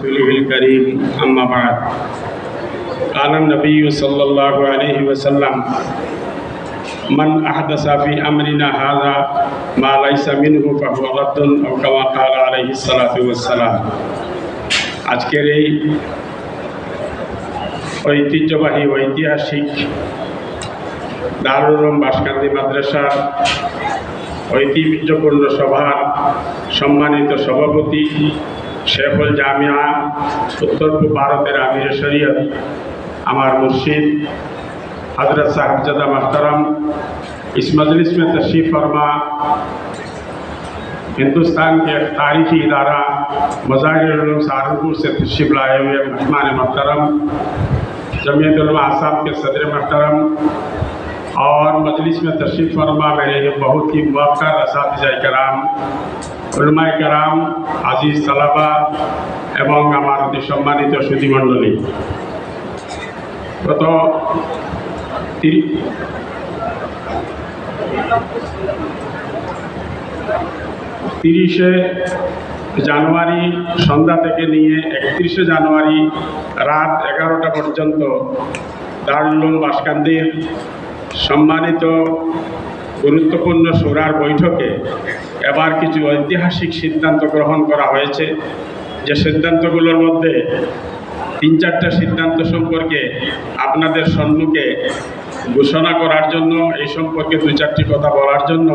رسوله الكريم أما بعد قال النبي صلى الله عليه وسلم من أحدث في أمرنا هذا ما ليس منه فهو رد أو كما قال عليه الصلاة والسلام আজকের এই ঐতিহ্যবাহী ঐতিহাসিক দারুল উলুম বাসকান্দি মাদ্রাসার ঐতিহ্যপূর্ণ সভার সম্মানিত সভাপতি শেখুল জামিয়া উত্তর পূর্ব ভারতের আমির শরীয়ত আমার মুর্শিদ हजरत साहबजादा महतरम इस मजलिस में तशरीफ़ फरमा हिंदुस्तान के एक तारीखी इदारा मज़ाहिर सहारनपुर से तशरीफ़ लाए हुए मेहमान महतरम जमीयतुलमा आसाम के सदर महतरम और मजलिस में तशरीफ़ फरमा मेरे ये बहुत ही मौकर इस कराम উলমায় কারাম, আজিজ সালাবা এবং আমার অতি সম্মানিত সুধীমণ্ডলী। গত তিরি- তিরিশে জানুয়ারি সন্ধ্যা থেকে নিয়ে একত্রিশে জানুয়ারি রাত এগারোটা পর্যন্ত দারুল বাসকান্দির সম্মানিত গুরুত্বপূর্ণ সুরার বৈঠকে এবার কিছু ঐতিহাসিক সিদ্ধান্ত গ্রহণ করা হয়েছে। যে সিদ্ধান্তগুলোর মধ্যে তিন চারটা সিদ্ধান্ত সম্পর্কে আপনাদের সম্মুখে ঘোষণা করার জন্য, এই সম্পর্কে দু চারটি কথা বলার জন্য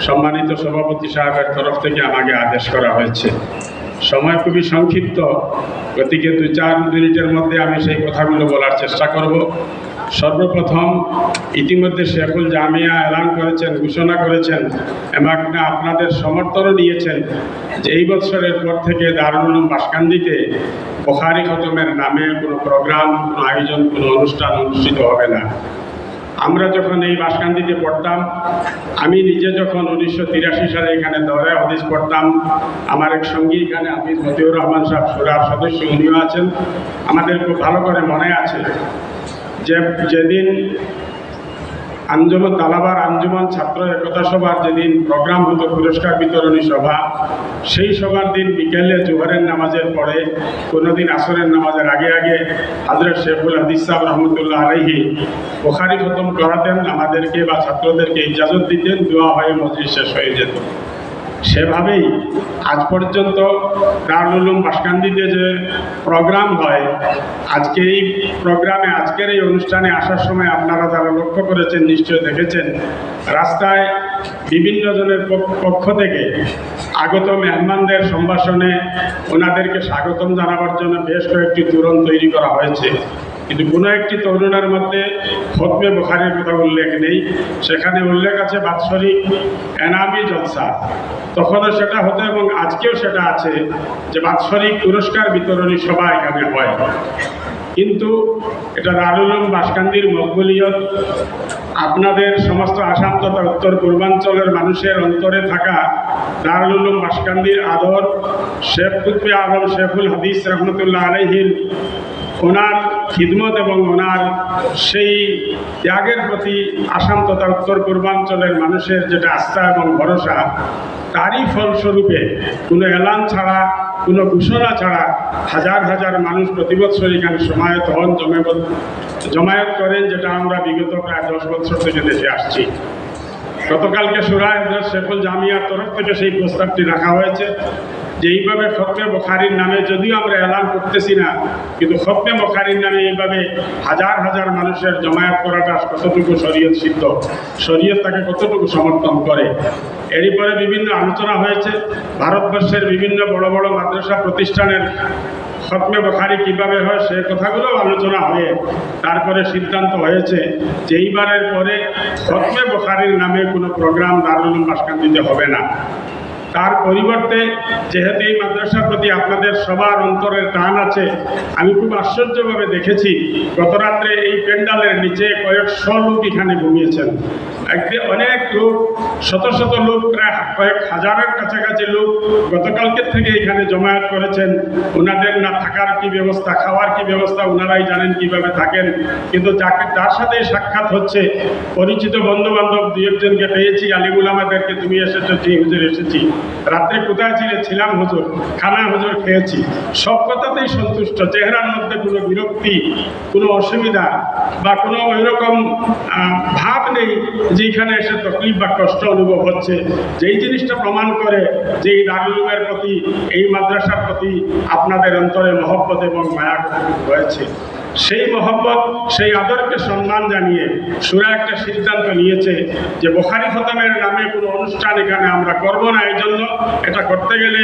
সম্মানিত সভাপতি সাহেবের তরফ থেকে আমাকে আদেশ করা হয়েছে। সময় খুবই সংক্ষিপ্ত, গতিকে দু চার মিনিটের মধ্যে আমি সেই কথাগুলো বলার চেষ্টা করব। সর্বপ্রথম ইতিমধ্যে শেখুল জামিয়া এলান করেছেন, ঘোষণা করেছেন এবং আপনাদের সমর্থনও নিয়েছেন যে এই বছরের পর থেকে দারুল বাসকান্দিতে বখারি খতমের নামে কোনো প্রোগ্রাম, কোনো আয়োজন, কোনো অনুষ্ঠান অনুষ্ঠিত হবে না। আমরা যখন এই বাসকান্দিতে পড়তাম, আমি নিজে যখন উনিশশো তিরাশি সালে এখানে দরে হদিস পড়তাম, আমার এক সঙ্গী এখানে হাফিজ মতিউর রহমান সাহেব, সুরার সদস্য, উনিও আছেন। আমাদের খুব ভালো করে মনে আছে যে যেদিন আঞ্জুমান তালাবার আঞ্জুমান ছাত্র একতা সভার যেদিন প্রোগ্রাম হতো, পুরস্কার বিতরণী সভা, সেই সভার দিন বিকেলে জোহরের নামাজের পরে কোনো দিন আসরের নামাজের আগে আগে হাজরত শেখুল হাদিস সাহেব রহমতুল্লাহ আলহি বোখারি খতম করাতেন, আমাদেরকে বা ছাত্রদেরকে ইজাজত দিতেন, দোয়া হয়ে মজলিস শেষ হয়ে যেত। সেভাবেই আজ পর্যন্ত দারুল উলুম বাসকান্দিতে যে প্রোগ্রাম হয়, আজকে এই প্রোগ্রামে, আজকের এই অনুষ্ঠানে আসার সময় আপনারা যারা লক্ষ্য করেছেন নিশ্চয় দেখেছেন, রাস্তায় বিভিন্ন জনের পক্ষ থেকে আগত মেহমানদের সম্ভাষণে ওনাদেরকে স্বাগতম জানাবার জন্য বেশ কয়েকটি তোরণ তৈরি করা হয়েছে। কিন্তু কোনো একটি তরুণের মধ্যে খতমে বোখারের কথা উল্লেখ নেই। সেখানে উল্লেখ আছে বাৎসরিক এনামি জলসা। তখনও সেটা হতো এবং আজকেও সেটা আছে যে বাৎসরিক পুরস্কার বিতরণী সভা এখানে হয়। কিন্তু এটা দারুলুম বাসকান্দির মকবুলিয়ত, আপনাদের সমস্ত আসাম তথা উত্তর পূর্বাঞ্চলের মানুষের অন্তরে থাকা দারুল উলুম বাসকান্দির আদর, শেখ কুতবে আলম শেখুল হাদিস রহমতুল্লাহ আলহির ওনার খিদমত এবং ওনার সেই ত্যাগের প্রতি আসাম তথা উত্তর পূর্বাঞ্চলের মানুষের যেটা আস্থা এবং ভরসা, তারই ফলস্বরূপে কোনো এলান ছাড়া, কোনো ঘোষণা ছাড়া হাজার হাজার মানুষ প্রতি বছর এখানে সমায়ত হন, জমায়েত জমায়েত করেন, যেটা আমরা বিগত প্রায় দশ বছর থেকে দেখে আসছি। গতকালকে সুরায় শেখুল জামিয়ার তরফ থেকে সেই প্রস্তাবটি রাখা হয়েছে। যে এইভাবে খতমে বখারির নামে, যদিও আমরা এলান করতেছি না, কিন্তু খতমে বখারির নামে এইভাবে হাজার হাজার মানুষের জমায়েত করাটা কতটুকু শরীয়ত সিদ্ধ? শরীয়ত তাকে কতটুকু সমর্থন করে? এরই পরে বিভিন্ন আলোচনা হয়েছে। ভারতবর্ষের বিভিন্ন বড় বড় মাদ্রাসা প্রতিষ্ঠানের খতমে বখারি কীভাবে হয়, সে কথাগুলো আলোচনা হয়ে তারপরে সিদ্ধান্ত হয়েছে যে এইবারের পরে খতমে বখারির নামে কোনো প্রোগ্রাম দারুল উলুম বাসকান্দিতে হবে না। তার পরিবর্তে যেহেতু এই মাদ্রাসার প্রতি আপনাদের সবার অন্তরের টান আছে, আমি খুব আশ্চর্যভাবে দেখেছি, গতরাত্রে এই প্যান্ডালের নিচে কয়েকশো লোক এখানে ঘুমিয়েছেন। একদিন অনেক লোক, শত শত লোক, প্রায় কয়েক হাজারের কাছাকাছি লোক গতকালকে থেকে এখানে জমায়েত করেছেন। ওনাদের না থাকার কি ব্যবস্থা, খাওয়ার কি ব্যবস্থা, ওনারাই জানেন কীভাবে থাকেন। কিন্তু যাকে যার সাথে সাক্ষাৎ হচ্ছে, পরিচিত বন্ধু বান্ধব দু একজনকে পেয়েছি, আলিমুল আমাদেরকে তুমি এসেছ, জি হুজুর এসেছি। রাত্রে কোথায় ছিলে? ছিলাম হুজুর, খানা হুজুর খেয়েছি। সব কথাতেই সন্তুষ্ট, চেহারার মধ্যে কোনো বিরক্তি, কোনো অসুবিধা বা কোনো ওইরকম ভাব নেই যে এখানে এসে তকলিফ বা কষ্ট অনুভব হচ্ছে, যেই জিনিসটা প্রমাণ করে যে এই দারুলের প্রতি, এই মাদ্রাসার প্রতি আপনাদের অন্তরে মহব্বত এবং মায়া রয়েছে। সেই মহব্বত, সেই আদরকে সম্মান জানিয়ে সুরা একটা সিদ্ধান্ত নিয়েছে যে বোখারি খতমের নামে কোনো অনুষ্ঠান এখানে আমরা করব না। এই জন্য এটা করতে গেলে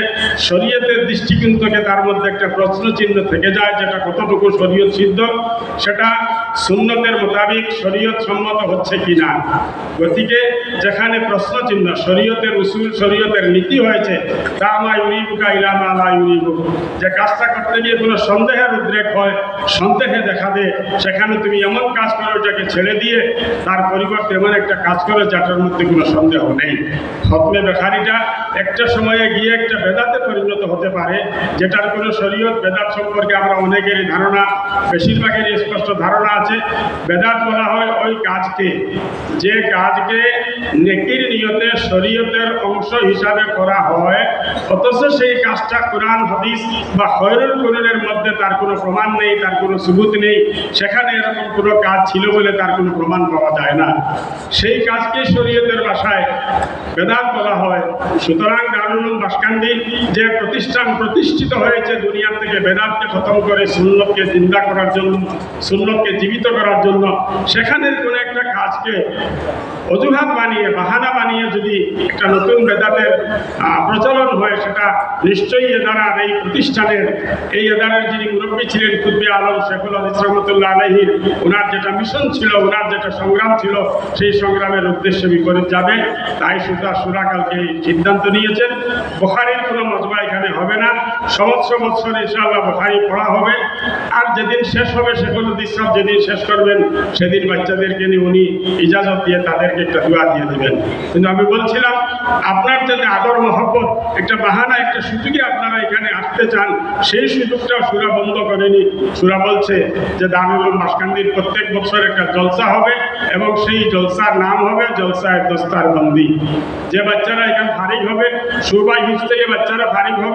শরীয়তের দৃষ্টিকোণ থেকে তার মধ্যে একটা প্রশ্ন চিহ্ন থেকে যায় যেটা কতটুকু শরীয়ত সিদ্ধ, সেটা সুন্নতের মোতাবিক শরীয়ত সম্মত হচ্ছে কি না গতিকে যেখানে প্রশ্ন চিহ্ন শরীয়তের উসুল, শরীয়তের নীতি হয়েছে, তা মা ইউরিবুকা ইলামা লা ইউরিবুক। যে কাজটা করতে গিয়ে কোনো সন্দেহের উদ্রেক হয়, সন্দেহে দেখা দেয় সেখানে তুমি এমন কাজ করো ওটাকে ছেড়ে দিয়ে তার পরিবর্তে এমন একটা কাজ করো যাটার মধ্যে কোনো সন্দেহ নেই। হতমে বেখারিটা একটা সময়ে গিয়ে একটা বেদাতে পরিণত হতে পারে, যেটার কোনো শরীয়ত বেদাত সম্পর্কে আমরা অনেকেরই ধারণা, বেশিরভাগেরই স্পষ্ট ধারণা আছে। বেদাত বলা হয় ওই কাজকে, যে কাজকে নেকির নিয়তে শরীয়তের অংশ হিসাবে করা হয়, অথচ সেই কাজটা কোরআন, হাদিস বা খয়রুল কোরআনের মধ্যে তার কোনো প্রমাণ নেই, তার কোনো সুবুত নেই। সেখানে এরকম কোনো কাজ ছিল বলে তার কোনো প্রমাণ পাওয়া যায় না। সেই কাজকে শরীয়তের ভাষায় বেদাত বলা হয়। সুতরাং দারুল বাসকান্দি যে প্রতিষ্ঠান প্রতিষ্ঠিত হয়েছে দুনিয়া থেকে, বেদাতকে খতম করে সুন্নতকে জিন্দা করার জন্য, সুন্নতকে জীবিত করার জন্য সেখানের কোনো একটা কাজকে অজুহাত বানিয়ে, বাহানা বানিয়ে যদি একটা নতুন বেদাতের প্রচলন হয়, সেটা নিশ্চয়ই এদারার এই প্রতিষ্ঠানের, এই এদারের যিনি মুরব্বী ছিলেন কুদ্বি আলম শেখুল আদিস রহমতুল্লাহ আলহির ওনার যেটা মিশন ছিল, ওনার যেটা সংগ্রাম ছিল, সেই সংগ্রামের উদ্দেশ্যে বিপরীত যাবে। তাই সুতা সুরাকালকে এই সিদ্ধান্ত নিয়েছেন। বোখারির কোনো মজমা এখানে হবে না। সমস্ত বৎসর ইনশাআল্লাহ বোখারি পড়া হবে। আর যেদিন শেষ হবে আদিস সাহেব যেদিন শেষ করবেন, সেদিন বাচ্চাদেরকে নিয়ে উনি ইজাজত দিয়ে তাদেরকে একটা দোয়া দিয়ে দেবেন। কিন্তু আমি বলছিলাম, আপনার যদি আদর, মহব্বত একটা বাহানা, একটা সুযোগে আপনারা এখানে আসতে চান, সেই সুযোগটাও সুরা বন্ধ করেনি। সুরা বলছে যে দারুল মাসকান্দির প্রত্যেক বছর একটা জলসা হবে এবং সেই জলসার নাম হবে জলসায় দস্তার বন্দি। যে বাচ্চারা এখানে ফারিক হবে সুরবাই হিউজ থেকে বাচ্চারা ফারিক হবে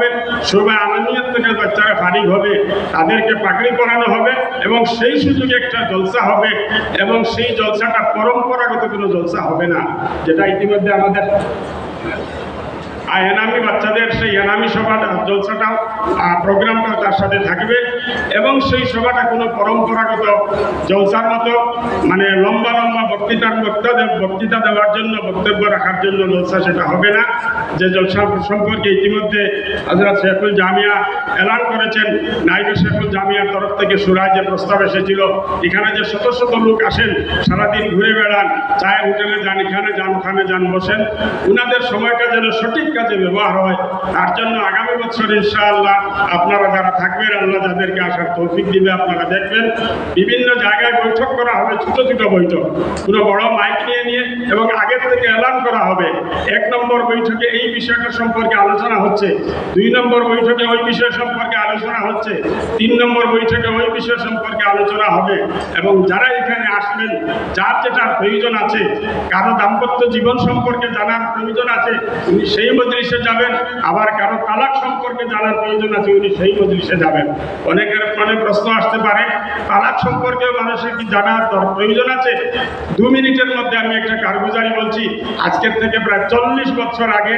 সুরবাই আনন্দিয়ত থেকে বাচ্চারা ফারিক হবে, তাদেরকে পাকড়ি পরানো হবে এবং সেই সুযোগে একটা জলসা হবে এবং সেই জলসাটা পরম্পরাগত কোনো জলসা হবে না, যেটা ইতিমধ্যে আমাদের আর এনামি বাচ্চাদের সেই এনামি সভাটা জলসাটাও আহ, প্রোগ্রামটাও তার সাথে থাকবে। এবং সেই সভাটা কোনো পরম্পরাগত জলসার মতো মানে লম্বা লম্বা বক্তৃতার বক্তা দে- বক্তৃতা দেওয়ার জন্য বক্তব্য রাখার জন্য জলসা সেটা হবে না। যে জলসা সম্পর্কে ইতিমধ্যে হজরত শেখুল জামিয়া এলান করেছেন নাইবে শেখুল জামিয়ার তরফ থেকে সুরায় যে প্রস্তাব এসেছিল এখানে যে শত শত লোক আসেন সারাদিন ঘুরে বেড়ান চায়ের হোটেলে যান এখানে যান ওখানে যান বসেন। উনাদের সময়টা যেন সঠিক কাজে ব্যবহার হয়, তার জন্য আগামী বছর ইনশাআল্লাহ আপনারা যারা থাকবেন, আল্লাহ যাদেরকে আসার তৌফিক দিবে, আপনারা দেখবেন বিভিন্ন জায়গায় বৈঠক করা হবে, ছোট ছোট বৈঠক। কোনো বড় মাইক নিয়ে নিয়ে এবং আগের থেকে এলান করা হবে। এক নম্বর বৈঠকে এই বিষয়টা সম্পর্কে আলোচনা হচ্ছে, দুই নম্বর বৈঠকে ওই বিষয় সম্পর্কে আলোচনা হচ্ছে, তিন নম্বর বৈঠকে ওই বিষয় সম্পর্কে আলোচনা হবে এবং যারা এখানে আসবেন, যার যেটার প্রয়োজন আছে, কারও দাম্পত্য জীবন সম্পর্কে জানার প্রয়োজন আছে, উনি সেই মজলিসে যাবেন, আবার কারও তালাক সম্পর্কে জানার প্রয়োজন আছে, উনি সেই মজলিসে যাবেন। অনেকের মনে প্রশ্ন আসতে পারে, তালাক সম্পর্কে মানুষের কি জানার প্রয়োজন আছে? দু মিনিটের মধ্যে আমি একটা কারগুজারি বলছি আজকের থেকে প্রায় চল্লিশ বছর আগে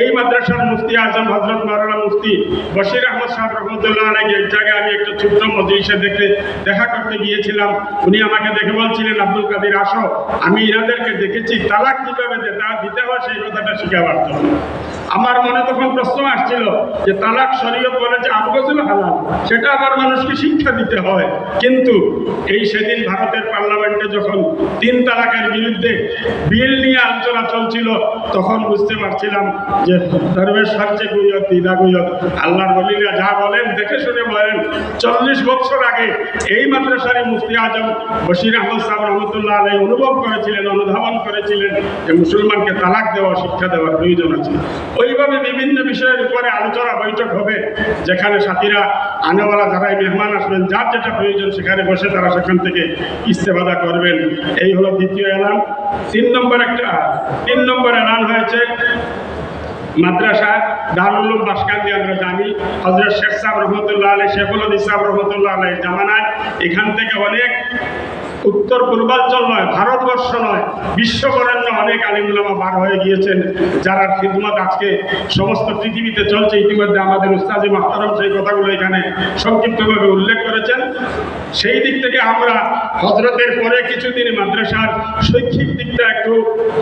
এই মাদ্রাসার মুফতি আজম হজরত মারানা মুফতি বশির আহমদ সাহেব রহমতুল্লাহ আলাইকে এক জায়গায় আমি একটা ছোট্ট মজলিসে দেখে দেখা করতে গিয়েছিলাম। উনি আমাকে দেখে বলছিলেন, আব্দুল কাদির, আসো। আমি এনাদেরকে দেখেছি, তালাক কীভাবে দিতে হয়, সেই কথাটা শিখাবার জন্য। আমার মনে তখন প্রশ্ন আসছিল যে, তালাক শরীয়ত বলে যে আবগজুল হালাল, সেটা আবার মানুষকে শিক্ষা দিতে হয়। কিন্তু এই সেদিন ভারতের পার্লামেন্টে যখন তিন তালাকের বিরুদ্ধে বিল নিয়ে আলোচনা চলছিল, তখন বুঝতে পারছিলাম যে ধর্মের সবচেয়ে গুইয়ত দিদা গুইয়ত, আল্লাহর বলিরা যা বলেন, দেখে শুনে বলেন। চল্লিশ বছর আগে এই মাদ্রাসারই মুফতি আজম বশির আহমদ সাহেব রহমতুল্লাহ আলাই অনুভব করেছিলেন, অনুধাবন করেছিলেন যে মুসলমানকে তালাক দেওয়া, শিক্ষা দেওয়ার প্রয়োজন আছে। ওইভাবে বিভিন্ন বিষয়ের উপরে আলোচনা, বৈঠক হবে, যেখানে সাথীরা, আনেওয়ালা যারাই মেহমান আসবেন, যার যেটা প্রয়োজন সেখানে বসে তারা সেখান থেকে ইস্তেফাদা করবেন। এই হলো দ্বিতীয় এলান। তিন নম্বর একটা, তিন নম্বর এলান হয়েছে মাদ্রাসা দারুল বাসকান্দি, আমরা জানি। হজরত শেখ সাহেব রহমতুল্লাহ আলী শেখুল সাহেব রহমতুল্লাহ আলীর জামানায়। এখান থেকে অনেক উত্তর পূর্বাঞ্চল নয়, ভারতবর্ষ নয় বিশ্ববরেণ্য অনেক আলিমুলামা বার হয়ে গিয়েছেন, যারা খিদমত আজকে সমস্ত পৃথিবীতে চলছে। ইতিমধ্যে আমাদের উস্তাজি মাহতারম সেই কথাগুলো এখানে সংক্ষিপ্তভাবে উল্লেখ করেছেন। সেই দিক থেকে আমরা হজরতের পরে কিছুদিন মাদ্রাসার শৈক্ষিক দিকটা একটু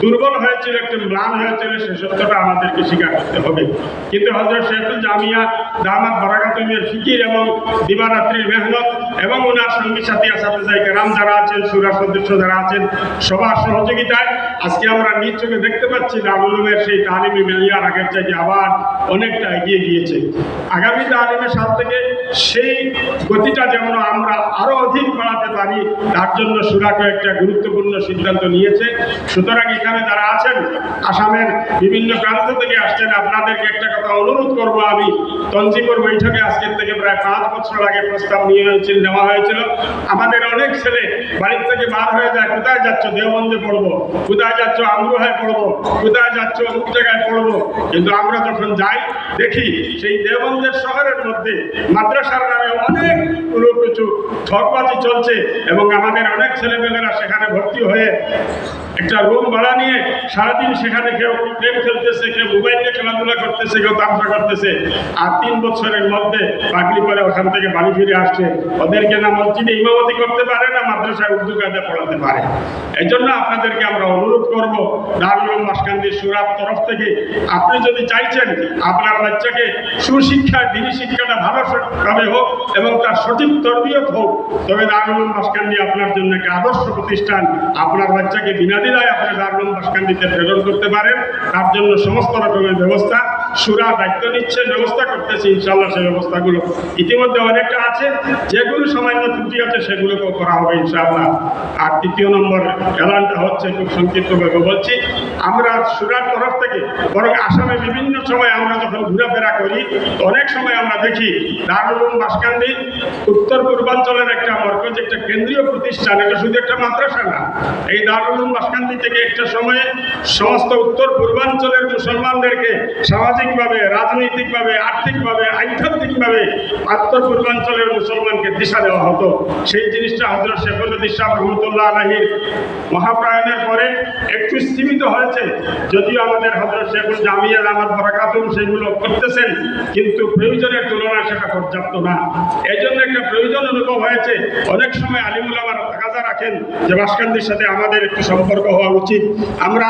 দুর্বল হয়েছিল, একটু ম্লান হয়েছিল, সে সত্যটা আমাদেরকে স্বীকার করতে হবে। কিন্তু হজরত শেখুল জামিয়া দামাত বারাকাতুমের ফিকির এবং দিবারাত্রির মেহনত এবং ওনার সঙ্গী সাথী আসাদাই কেরাম যারা আছেন সুরা সদস্য যারা আছেন, সবার সহযোগিতায় আজকে আমরা নিজ চোখে দেখতে পাচ্ছি দারুলুমের সেই তালিমি মেলিয়ার আগের চাইতে আবার অনেকটা এগিয়ে গিয়েছে। আগামী তালিমের সাল থেকে সেই গতিটা যেমন আমরা আরও অধিক বাড়াতে পারি, তার জন্য সুরাকে একটা গুরুত্বপূর্ণ সিদ্ধান্ত নিয়েছে। সুতরাং এখানে যারা আছেন, আসামের বিভিন্ন প্রান্ত থেকে আসছেন, আপনাদেরকে একটা কথা অনুরোধ করব আমি। তঞ্জিপুর বৈঠকে আজকের থেকে প্রায় পাঁচ বছর আগে প্রস্তাব নিয়ে হয়েছিল নেওয়া হয়েছিল। আমাদের অনেক ছেলে বাড়ির থেকে বার হয়ে যায়, কোথায় যাচ্ছ? দেওবন্দে পড়ব। কোথায় যাচ্ছ? আমরুহায় পড়ব। কোথায় যাচ্ছ? অমুক জায়গায় পড়ব। কিন্তু আমরা যখন যাই, দেখি সেই দেওবন্দের শহরের মধ্যে মাদ্রাসার নামে অনেক কোনো কিছু ঠকবাজি চলছে এবং আমাদের অনেক ছেলেমেয়েরা সেখানে ভর্তি হয়ে একটা রুম ভাড়া নিয়ে সারাদিন সেখানে কেউ গেম খেলতেছে, কেউ মোবাইল নিয়ে খেলাধুলা করতেছে, কেউ তামসা করতেছে। আর তিন বছরের মধ্যে পাগলি করে ওখান থেকে বাড়ি ফিরে আসছে। ওদেরকে না মসজিদে ইমামতি করতে পারে না, মাদ্রাসায় উর্দু কাজে পড়াতে পারে? এই জন্য আপনাদেরকে আমরা অনুরোধ করব, দারুল মাসকান্দি সুরাত তরফ থেকে, আপনি যদি চাইছেন, আপনার বাচ্চাকে সুশিক্ষা দিনী শিক্ষাটা ভালোভাবে হোক এবং তার সঠিক তরবিয়ত হোক, তবে দারুল মাসকান্দি আপনার জন্য একটা আদর্শ প্রতিষ্ঠান। আপনার বাচ্চাকে বিনাদিনায় আপনি দারুল মাসকান্দিতে প্রেরণ করতে পারেন। তার জন্য সমস্ত রকমের ব্যবস্থা সুরা দায়িত্ব নিচ্ছে, ব্যবস্থা করতেছে ইনশাল্লাহ সেই ব্যবস্থাগুলো। ইতিমধ্যে অনেকটা আছে, যেগুলো সামান্য ত্রুটি আছে সেগুলোকেও করা হবে ইনশাআল্লাহ। আর তৃতীয় নম্বর এলানটা হচ্ছে, খুব সংক্ষিপ্তভাবে বলছি, আমরা সুরার তরফ থেকে, বরং আসামে বিভিন্ন সময় আমরা যখন ঘোরাফেরা করি, অনেক সময় আমরা দেখি, দারুল বাসকান্দি, উত্তর পূর্বাঞ্চলের একটা মরকজ, একটা কেন্দ্রীয় প্রতিষ্ঠান, এটা শুধু একটা মাদ্রাসা না, এই দারুল বাসকান্দি থেকে একটা সময়ে সমস্ত উত্তর পূর্বাঞ্চলের মুসলমানদেরকে সামাজিকভাবে রাজনৈতিকভাবে, আর্থিকভাবে, আধ্যাত্মিকভাবে উত্তর পূর্বাঞ্চলের মুসলমানকে দিশা দেওয়া হতো। সেই জিনিসটা হজরত শেখুল ইসলাম রহমতুল্লাহ আলহির মহাপ্রায়ণের পরে একটু সীমিত হয়েছে। যদিও আমাদের হজরত শেখুল জামিয়া আমার বরাকাতুম সেগুলো করতেছেন, কিন্তু প্রয়োজনের তুলনায় সেটা পর্যাপ্ত না। এই জন্য একটা প্রয়োজন অনুভব হয়েছে। অনেক সময় আলিমুল আমার কাজা রাখেন যে বাসকান্দির সাথে আমাদের একটু সম্পর্ক হওয়া উচিত। আমরা